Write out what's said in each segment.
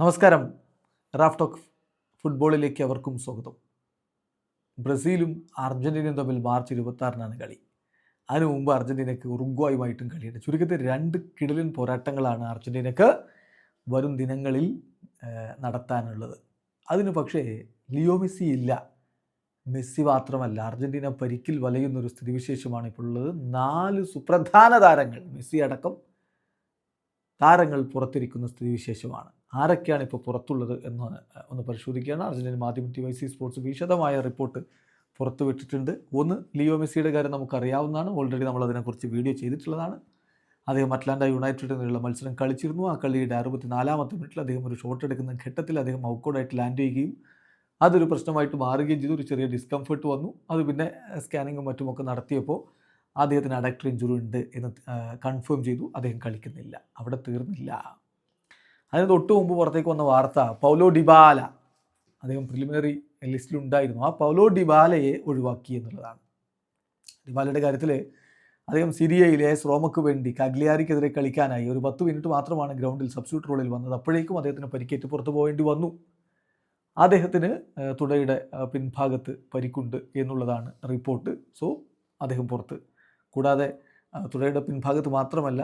നമസ്കാരം. Raf talk ഫുട്ബോളിലേക്ക് അവർക്കും സ്വാഗതം. ബ്രസീലും അർജന്റീനയും തമ്മിൽ മാർച്ച് ഇരുപത്താറിനാണ് കളി. അതിനു മുമ്പ് അർജന്റീനയ്ക്ക് ഉറുഗ്വായുമായിട്ടും കളിയുണ്ട് ചുരുക്കത്തിൽ രണ്ട് കിടലൻ പോരാട്ടങ്ങളാണ് അർജന്റീനയ്ക്ക് വരും ദിനങ്ങളിൽ നടത്താനുള്ളത്. അതിന് പക്ഷേ ലിയോ മെസ്സി ഇല്ല. മെസ്സി മാത്രമല്ല അർജന്റീന പരിക്കിൽ വലയുന്നൊരു സ്ഥിതിവിശേഷമാണ് ഇപ്പോൾ ഉള്ളത്. നാല് സുപ്രധാന താരങ്ങൾ മെസ്സി അടക്കം താരങ്ങൾ പുറത്തിരിക്കുന്ന സ്ഥിതിവിശേഷമാണ്. ആരൊക്കെയാണ് ഇപ്പോൾ പുറത്തുള്ളത് എന്ന് ഒന്ന് പരിശോധിക്കുകയാണ്. അർജന്റീന മാധ്യമ ടി വൈ സി സ്പോർട്സ് വിശദമായ റിപ്പോർട്ട് പുറത്തുവിട്ടിട്ടുണ്ട്. ഒന്ന് ലിയോ മെസ്സിയുടെ കാര്യം നമുക്കറിയാവുന്നതാണ്. ഓൾറെഡി നമ്മൾ അതിനെക്കുറിച്ച് വീഡിയോ ചെയ്തിട്ടുള്ളതാണ്. അദ്ദേഹം അറ്റ്ലാന്റ നിന്നുള്ള മത്സരം കളിച്ചിരുന്നു. ആ കളിയുടെ അറുപത്തി നാലാമത്തെ മിനിറ്റിൽ അദ്ദേഹം ഒരു ഷോട്ട് എടുക്കുന്ന ഘട്ടത്തിൽ അദ്ദേഹം ഔക്കോഡായിട്ട് ലാൻഡ് ചെയ്യുകയും അതൊരു പ്രശ്നമായിട്ട് മാറുകയും ചെയ്തു. ഒരു ചെറിയ ഡിസ്കംഫർട്ട് വന്നു. അത് പിന്നെ സ്കാനിങ്ങും മറ്റുമൊക്കെ നടത്തിയപ്പോൾ അദ്ദേഹത്തിന് അഡക്ടർ ഇഞ്ചുറി ഉണ്ട് എന്ന് കൺഫേം ചെയ്തു. അദ്ദേഹം കളിക്കുന്നില്ല. അവിടെ തീർന്നില്ല. അതിന് തൊട്ട് മുമ്പ് പുറത്തേക്ക് വന്ന വാർത്ത പൗലോ ഡിബാല അദ്ദേഹം പ്രിലിമിനറി ലിസ്റ്റിലുണ്ടായിരുന്നു ആ പൗലോ ഡിബാലയെ ഒഴിവാക്കി എന്നുള്ളതാണ്. ഡിബാലയുടെ കാര്യത്തിൽ അദ്ദേഹം സിരിയയിലെ റോമക്ക് വേണ്ടി കഗ്ലിയാരിക്കെതിരെ കളിക്കാനായി ഒരു പത്ത് മിനിറ്റ് മാത്രമാണ് ഗ്രൗണ്ടിൽ സബ്സ്റ്റിറ്റ്യൂട്ട് റോളിൽ വന്നത്. അപ്പോഴേക്കും അദ്ദേഹത്തിന് പരിക്കേറ്റ് പുറത്തു പോകേണ്ടി വന്നു. അദ്ദേഹത്തിന് തുടയുടെ പിൻഭാഗത്ത് പരിക്കുണ്ട് എന്നുള്ളതാണ് റിപ്പോർട്ട് സോ അദ്ദേഹം പുറത്ത്. കൂടാതെ തുടയുടെ പിൻഭാഗത്ത് മാത്രമല്ല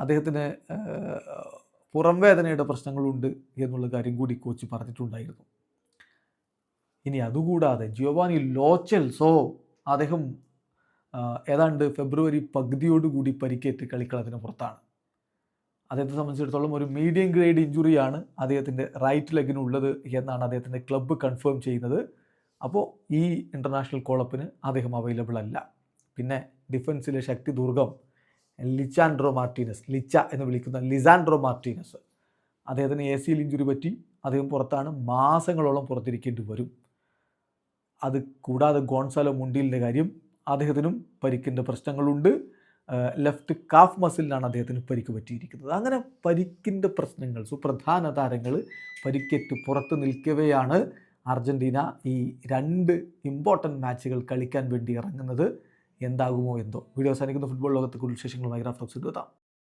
അദ്ദേഹത്തിന് പുറം വേദനയുടെ പ്രശ്നങ്ങളുണ്ട് എന്നുള്ള കാര്യം കൂടി കോച്ച് പറഞ്ഞിട്ടുണ്ടായിരുന്നു. ഇനി അതുകൂടാതെ ജിയോവാനി ലോച്ചൽസോ അദ്ദേഹം ഏതാണ്ട് ഫെബ്രുവരി പകുതിയോടുകൂടി പരിക്കേറ്റ് കളിക്കളത്തിന് പുറത്താണ്. അദ്ദേഹത്തെ സംബന്ധിച്ചിടത്തോളം ഒരു മീഡിയം ഗ്രേഡ് ഇഞ്ചുറിയാണ് അദ്ദേഹത്തിന്റെ റൈറ്റ് ലെഗിനുള്ളത് എന്നാണ് അദ്ദേഹത്തിന്റെ ക്ലബ്ബ് കൺഫേം ചെയ്യുന്നത്. അപ്പോൾ ഈ ഇന്റർനാഷണൽ കോളപ്പിന് അദ്ദേഹം അവൈലബിൾ അല്ല. പിന്നെ ഡിഫൻസിലെ ശക്തി ദുർഗം ലിച്ചാൻഡ്രോ മാർട്ടീനസ് ലിച്ച എന്ന് വിളിക്കുന്ന ലിസാൻഡ്രോ മാർട്ടീനസ്. അദ്ദേഹത്തിന് എ സിയിൽ ഇഞ്ചുറി പറ്റി അദ്ദേഹം പുറത്താണ് മാസങ്ങളോളം പുറത്തിരിക്കേണ്ടി വരും. അത് കൂടാതെ ഗോൺസാലോ മുണ്ടിലിന്റെ കാര്യം അദ്ദേഹത്തിനും പരിക്കിന്റെ പ്രശ്നങ്ങളുണ്ട്. ലെഫ്റ്റ് കാഫ് മസിലിനാണ് അദ്ദേഹത്തിന് പരിക്ക് പറ്റിയിരിക്കുന്നത്. അങ്ങനെ പരിക്കിന്റെ പ്രശ്നങ്ങൾ സുപ്രധാന താരങ്ങൾ പരിക്കേറ്റ് പുറത്ത് നിൽക്കവെയാണ് അർജന്റീന ഈ രണ്ട് ഇമ്പോർട്ടന്റ് മാച്ചുകൾ കളിക്കാൻ വേണ്ടി ഇറങ്ങുന്നത്. എന്താകുമോ എന്തോ. വീഡിയോ അവസാനിക്കുന്ന. ഫുട്ബോൾ ലോകത്തെ കൂടുതൽ വിശേഷങ്ങൾ ഗ്രാഫ് ടോക്സ് എത്താം.